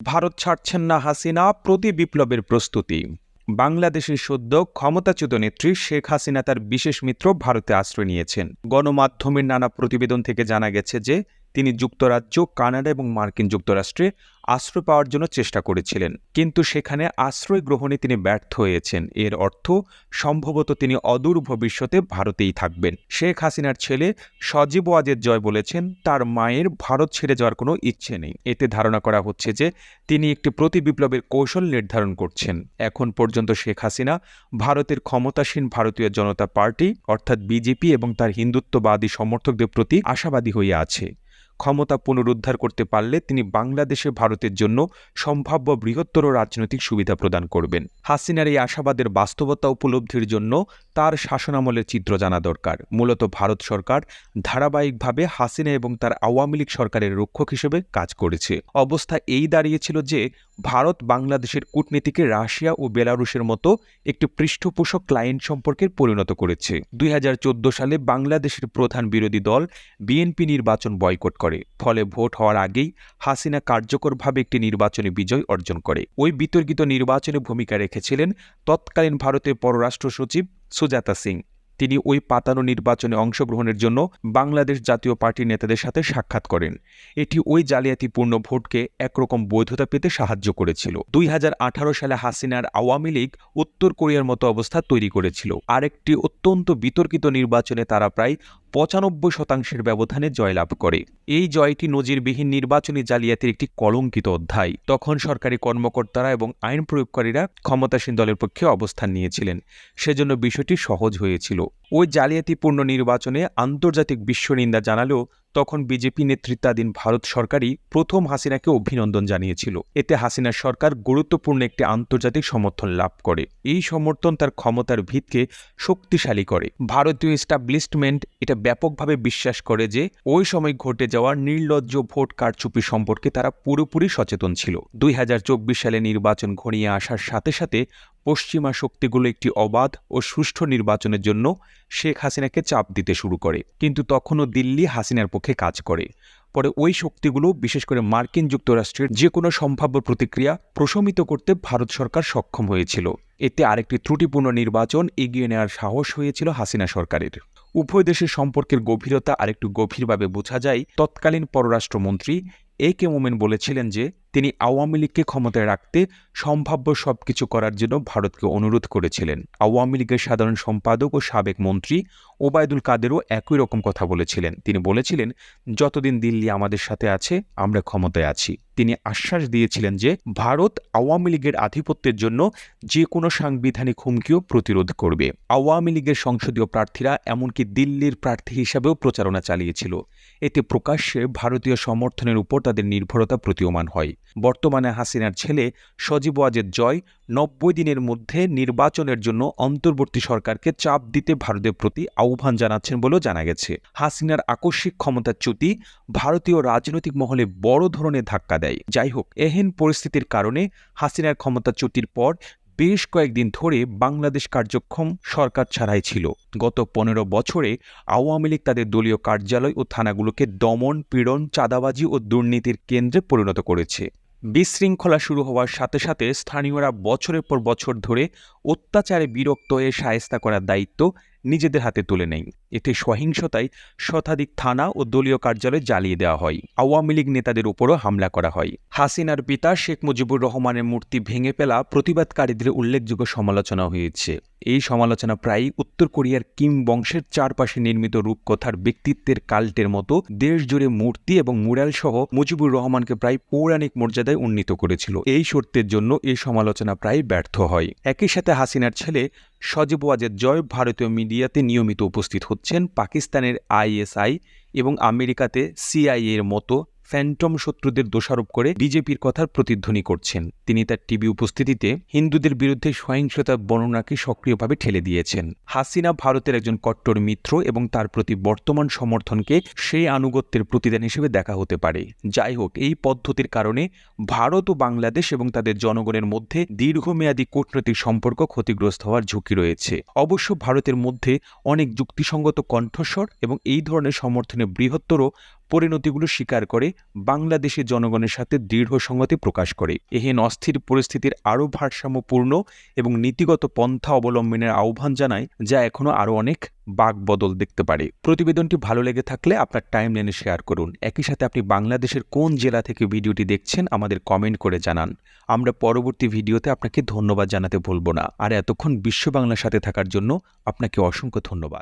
ভারত ছাড়ছেন না হাসিনা প্রতি বিপ্লবের প্রস্তুতি। বাংলাদেশের সদ্য ক্ষমতাচ্যুত নেত্রী শেখ হাসিনা তার বিশেষ মিত্র ভারতে আশ্রয় নিয়েছেন। গণমাধ্যমের নানা প্রতিবেদন থেকে জানা গেছে যে তিনি যুক্তরাজ্য, কানাডা এবং মার্কিন যুক্তরাষ্ট্রে আশ্রয় পাওয়ার জন্য চেষ্টা করেছিলেন। কিন্তু সেখানে আশ্রয় গ্রহণে তিনি ব্যর্থ হয়েছেন। এর অর্থ, সম্ভবত তিনি অদূর ভবিষ্যতে ভারতেই থাকবেন। শেখ হাসিনার ছেলে সজীব ওয়াজেদ জয় বলেছেন, তার মায়ের ভারত ছেড়ে যাওয়ার কোনো ইচ্ছে নেই। এতে ধারণা করা হচ্ছে যে, তিনি একটি প্রতি বিপ্লবের কৌশল নির্ধারণ করছেন। এখন পর্যন্ত শেখ হাসিনা ভারতের ক্ষমতাসীন ভারতীয় জনতা পার্টি, অর্থাৎ বিজেপি এবং তার হিন্দুত্ববাদী সমর্থকদের প্রতি আশাবাদী হয়ে আছে। ক্ষমতা পুনরুদ্ধার করতে পারলে তিনি বাংলাদেশে ভারতের জন্য সম্ভাব্য বৃহত্তর রাজনৈতিক সুবিধা প্রদান করবেন। হাসিনার এই আশাবাদের বাস্তবতা উপলব্ধির জন্য তার শাসনামলের চিত্র জানা দরকার। মূলত ভারত সরকার ধারাবাহিকভাবে হাসিনা এবং তার আওয়ামী লীগ সরকারের রক্ষক হিসেবে কাজ করেছে। অবস্থা এই দাঁড়িয়েছিল যে, ভারত বাংলাদেশের কূটনীতিকে রাশিয়া ও বেলারুশের মতো একটি পৃষ্ঠপোষক ক্লায়েন্ট সম্পর্কে পরিণত করেছে। দুই হাজার চোদ্দ সালে বাংলাদেশের প্রধান বিরোধী দল বিএনপি নির্বাচন বয়কট করে। ফলে ভোট হওয়ার আগেই হাসিনা কার্যকরভাবে একটি নির্বাচনী বিজয় অর্জন করে। ওই বিতর্কিত নির্বাচনে ভূমিকা রেখেছিলেন তৎকালীন ভারতের পররাষ্ট্র সচিব সুজাতা সিং। তিনি ওই পাতানো নির্বাচনে অংশগ্রহণের জন্য বাংলাদেশ জাতীয় পার্টির নেতাদের সাথে সাক্ষাৎ করেন। এটি ওই জালিয়াতিপূর্ণ ভোটকে একরকম বৈধতা পেতে সাহায্য করেছিল। দুই হাজার আঠারো সালে হাসিনার আওয়ামী লীগ উত্তর কোরিয়ার মতো অবস্থা তৈরি করেছিল। আরেকটি অত্যন্ত বিতর্কিত নির্বাচনে তারা প্রায় পঁচানব্বই শতাংশের ব্যবধানে জয়লাভ করে। এই জয়টি নজিরবিহীন নির্বাচনী জালিয়াতির একটি কলঙ্কিত অধ্যায়। তখন সরকারি কর্মকর্তারা এবং আইন প্রয়োগকারীরা ক্ষমতাসীন দলের পক্ষে অবস্থান নিয়েছিলেন। সেজন্য বিষয়টি সহজ হয়েছিল। ওই জালিয়াতিপূর্ণ নির্বাচনে আন্তর্জাতিক বিশ্বনিন্দা জানালেও তখন বিজেপি নেতৃত্বাধীন ভারত সরকারই প্রথম হাসিনাকে অভিনন্দন জানিয়েছিল। এতে হাসিনার সরকার গুরুত্বপূর্ণ একটি আন্তর্জাতিক সমর্থন লাভ করে। এই সমর্থন তার ক্ষমতার ভিতকে শক্তিশালী করে। ভারতীয় এস্টাবলিশমেন্ট এটা ব্যাপকভাবে বিশ্বাস করে যে, ওই সময় ঘটে যাওয়া নির্লজ্জ ভোট কারচুপি সম্পর্কে তারা পুরোপুরি সচেতন ছিল। দুই হাজার চব্বিশ সালে নির্বাচন ঘনিয়ে আসার সাথে সাথে পশ্চিমা শক্তিগুলো একটি অবাধ ও সুষ্ঠু নির্বাচনের জন্য শেখ হাসিনাকে চাপ দিতে শুরু করে। কিন্তু তখনও দিল্লি হাসিনার পক্ষে কাজ করে। পরে ওই শক্তিগুলো, বিশেষ করে মার্কিন যুক্তরাষ্ট্রের যে কোনো সম্ভাব্য প্রতিক্রিয়া প্রশমিত করতে ভারত সরকার সক্ষম হয়েছিল। এতে আরেকটি ত্রুটিপূর্ণ নির্বাচন এগিয়ে নেওয়ার সাহস হয়েছিল হাসিনা সরকারের। উভয় দেশের সম্পর্কের গভীরতা আরেকটু গভীরভাবে বোঝা যায় তৎকালীন পররাষ্ট্রমন্ত্রী এ কে মোমেন বলেছিলেন যে তিনি আওয়ামী লীগকে ক্ষমতায় রাখতে সম্ভাব্য সবকিছু করার জন্য ভারতকে অনুরোধ করেছিলেন। আওয়ামী লীগের সাধারণ সম্পাদক ও সাবেক মন্ত্রী ওবায়দুল কাদেরও একই রকম কথা বলেছিলেন। তিনি বলেছিলেন, যতদিন দিল্লি আমাদের সাথে আছে, আমরা ক্ষমতায় আছি। তিনি আশ্বাস দিয়েছিলেন যে, ভারত আওয়ামী লীগের আধিপত্যের জন্য যে কোনো সাংবিধানিক হুমকিও প্রতিরোধ করবে। আওয়ামী লীগের সংসদীয় প্রার্থীরা এমনকি দিল্লির প্রার্থী হিসাবেও প্রচারণা চালিয়েছিল। এতে প্রকাশ্যে ভারতীয় সমর্থনের উপর তাদের নির্ভরতা প্রতীয়মান হয়। বর্তমানে হাসিনার ছেলে সজীব ওয়াজেদ জয় নব্বই দিনের মধ্যে নির্বাচনের জন্য অন্তর্বর্তী সরকারকে চাপ দিতে ভারতের প্রতি আহ্বান জানাচ্ছেন বলেও জানা গেছে। হাসিনার আকস্মিক ক্ষমতাচ্যুতি ভারতীয় রাজনৈতিক মহলে বড় ধরনের ধাক্কা দেয়। যাই হোক, এহেন পরিস্থিতির কারণে হাসিনার ক্ষমতাচ্যুতির পর বেশ কয়েকদিন ধরে বাংলাদেশ কার্যক্ষম সরকার ছাড়াই ছিল। গত পনেরো বছরে আওয়ামী লীগ তাদের দলীয় কার্যালয় ও থানাগুলোকে দমন, পীড়ন, চাঁদাবাজি ও দুর্নীতির কেন্দ্রে পরিণত করেছে। বিশৃঙ্খলা শুরু হওয়ার সাথে সাথে স্থানীয়রা বছরের পর বছর ধরে অত্যাচারে বিরক্ত হয়ে সায়স্তা করার দায়িত্ব নিজেদের হাতে তুলে নেয় এতে সহিংসতায় শতাধিক থানা ও দলীয় কার্যালয় জ্বালিয়ে দেওয়া হয়। আওয়ামী লীগ নেতাদের উপরও হামলা করা হয়। হাসিনার পিতা শেখ মুজিবুর রহমানের মূর্তি ভেঙে ফেলা প্রতিবাদকারীদের উল্লেখযোগ্য সমালোচনা হয়েছে। এই সমালোচনা প্রায়ই উত্তর কোরিয়ার কিম বংশের চারপাশে নির্মিত রূপকথার ব্যক্তিত্বের কাল্টের মতো দেশ জুড়ে মূর্তি এবং মুরাল সহ মুজিবুর রহমানকে প্রায় পৌরাণিক মর্যাদায় উন্নীত করেছিল। এই শর্তের জন্য এই সমালোচনা প্রায় ব্যর্থ হয়। একই সাথে হাসিনার ছেলে সজীব ওয়াজেদ জয় ভারতীয় মিডিয়াতে নিয়মিত উপস্থিত হচ্ছেন পাকিস্তানের আইএসআই এবং আমেরিকাতে সিআইএর মতো ফ্যান্টম শত্রুদের দোষারোপ করে বিজেপির কথার প্রতিধ্বনি করছেন। তিনি তার টিভি উপস্থিতিতে হিন্দুদের বিরুদ্ধে সহিংসতার বর্ণনাকে সক্রিয়ভাবে ঠেলে দিয়েছেন। হাসিনা ভারতের একজন কট্টর মিত্র এবং তার প্রতি বর্তমান সমর্থনকে সেই আনুগত্যের প্রতিদান হিসেবে দেখা হতে পারে। যাই হোক, এই পদ্ধতির কারণে ভারত ও বাংলাদেশ এবং তাদের জনগণের মধ্যে দীর্ঘমেয়াদী কূটনৈতিক সম্পর্ক ক্ষতিগ্রস্ত হওয়ার ঝুঁকি রয়েছে। অবশ্য ভারতের মধ্যে অনেক যুক্তিসঙ্গত কণ্ঠস্বর এবং এই ধরনের সমর্থনে বৃহত্তর পরিণতিগুলো স্বীকার করে বাংলাদেশের জনগণের সাথে দৃঢ় সংগতি প্রকাশ করে। এহেন অস্থির পরিস্থিতির আরও ভারসাম্যপূর্ণ এবং নীতিগত পন্থা অবলম্বনের আহ্বান জানায়, যা এখনও আরও অনেক বাক বদল দেখতে পারে। প্রতিবেদনটি ভালো লেগে থাকলে আপনার টাইম লাইনে শেয়ার করুন। একই সাথে আপনি বাংলাদেশের কোন জেলা থেকে ভিডিওটি দেখছেন আমাদের কমেন্ট করে জানান। আমরা পরবর্তী ভিডিওতে আপনাকে ধন্যবাদ জানাতে ভুলব না। আর এতক্ষণ বিশ্ব বাংলার সাথে থাকার জন্য আপনাকে অসংখ্য ধন্যবাদ।